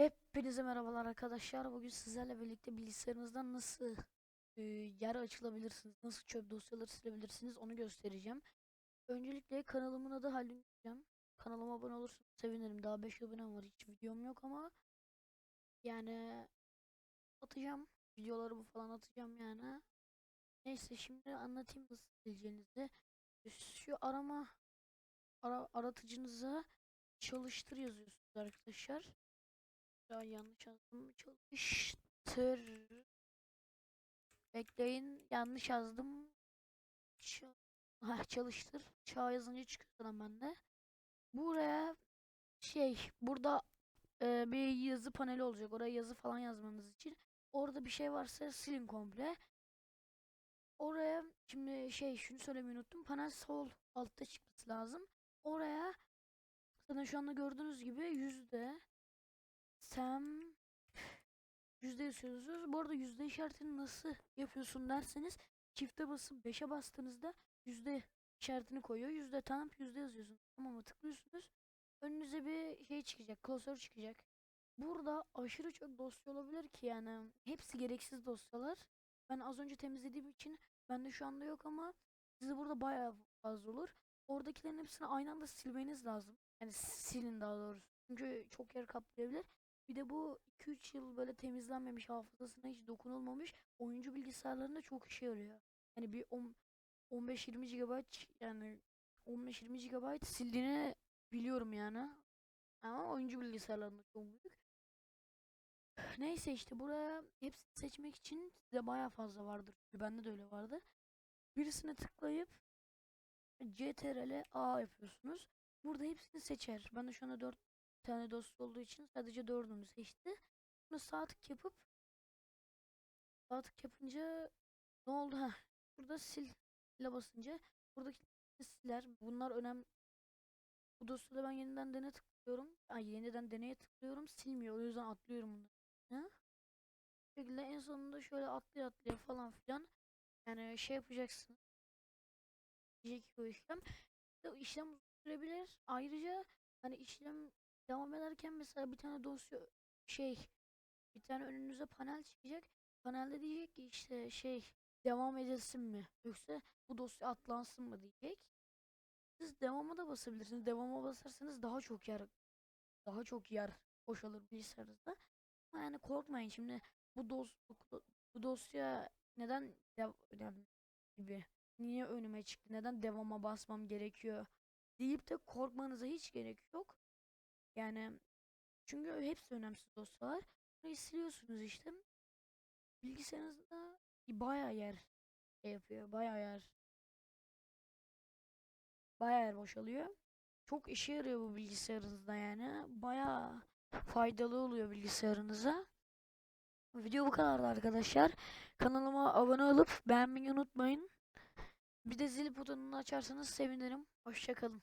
Hepinize merhabalar arkadaşlar. Bugün sizlerle birlikte bilgisayarınızdan nasıl e, yer açılabilirsiniz, nasıl çöp dosyaları silebilirsiniz onu göstereceğim. Öncelikle kanalımın adı Haldun diyeceğim. Kanalıma abone olursanız sevinirim. Daha 5 abonem var. Hiç videom yok ama yani atacağım. Videoları bu falan atacağım yani. Neyse şimdi anlatayım nasıl sileceğinizi. Şu arama ara, aratıcınıza çalıştır yazıyorsunuz arkadaşlar. Ya yanlış yazdım. Çalıştır. Bekleyin. Yanlış yazdım. Ç- çalıştır. Çağ yazınca çıkıyor zaten bende. Buraya şey burada e, bir yazı paneli olacak. Oraya yazı falan yazmanız için. Orada bir şey varsa silin komple. Oraya şimdi şey şunu söylemeyi unuttum. Panel sol altta çıkması lazım. Oraya zaten şu anda gördüğünüz gibi yüzde Sem yüzde yazıyorsunuz. Bu arada yüzde işaretini nasıl yapıyorsun derseniz çifte basıp 5'e bastığınızda yüzde işaretini koyuyor. Yüzde tam yüzde yazıyorsunuz. Tamam tıklıyorsunuz. Önünüze bir şey çıkacak. Klasör çıkacak. Burada aşırı çok dosya olabilir ki yani. Hepsi gereksiz dosyalar. Ben az önce temizlediğim için bende şu anda yok ama size burada bayağı fazla olur. Oradakilerin hepsini aynı anda silmeniz lazım. Yani silin daha doğrusu. Çünkü çok yer kaplayabilir. Bir de bu 2-3 yıl böyle temizlenmemiş, hafızasına hiç dokunulmamış oyuncu bilgisayarlarında çok işe yarıyor. Yani bir 10 15-20 GB yani 15-20 GB sildiğini biliyorum yani. Ama oyuncu bilgisayarlarında çok büyük. Neyse işte buraya hepsini seçmek için size bayağı fazla vardır. Bende de öyle vardı. Birisine tıklayıp CTRL A yapıyorsunuz. Burada hepsini seçer. Bende şu anda 4 tane dosya olduğu için sadece dördünü seçti. Sonra sağ yapıp sağ tık yapınca ne oldu ha? Burada sil ile basınca buradaki siler. Bunlar önemli. Bu dosyada ben yeniden dene tıklıyorum. Ay yeniden deneye tıklıyorum. Silmiyor. O yüzden atlıyorum bunları. Ha? Bu şekilde en sonunda şöyle atlaya atlaya falan filan yani şey yapacaksın. Diyecek o işlem. İşte işlem sürebilir. Ayrıca hani işlem devam ederken mesela bir tane dosya şey bir tane önünüze panel çıkacak. Panelde diyecek ki işte şey devam edilsin mi yoksa bu dosya atlansın mı diyecek. Siz devama da basabilirsiniz. Devama basarsanız daha çok yer daha çok yer boşalır bilgisayarınızda. Ama yani korkmayın şimdi bu dos bu, dosya neden dev yani gibi niye önüme çıktı? Neden devama basmam gerekiyor? deyip de korkmanıza hiç gerek yok. Yani çünkü hepsi önemsiz dosyalar. Burayı siliyorsunuz işte. Bilgisayarınızda bayağı yer şey yapıyor. Bayağı yer bayağı yer boşalıyor. Çok işe yarıyor bu bilgisayarınızda yani. Bayağı faydalı oluyor bilgisayarınıza. Video bu kadardı arkadaşlar. Kanalıma abone olup beğenmeyi unutmayın. Bir de zil butonunu açarsanız sevinirim. Hoşçakalın.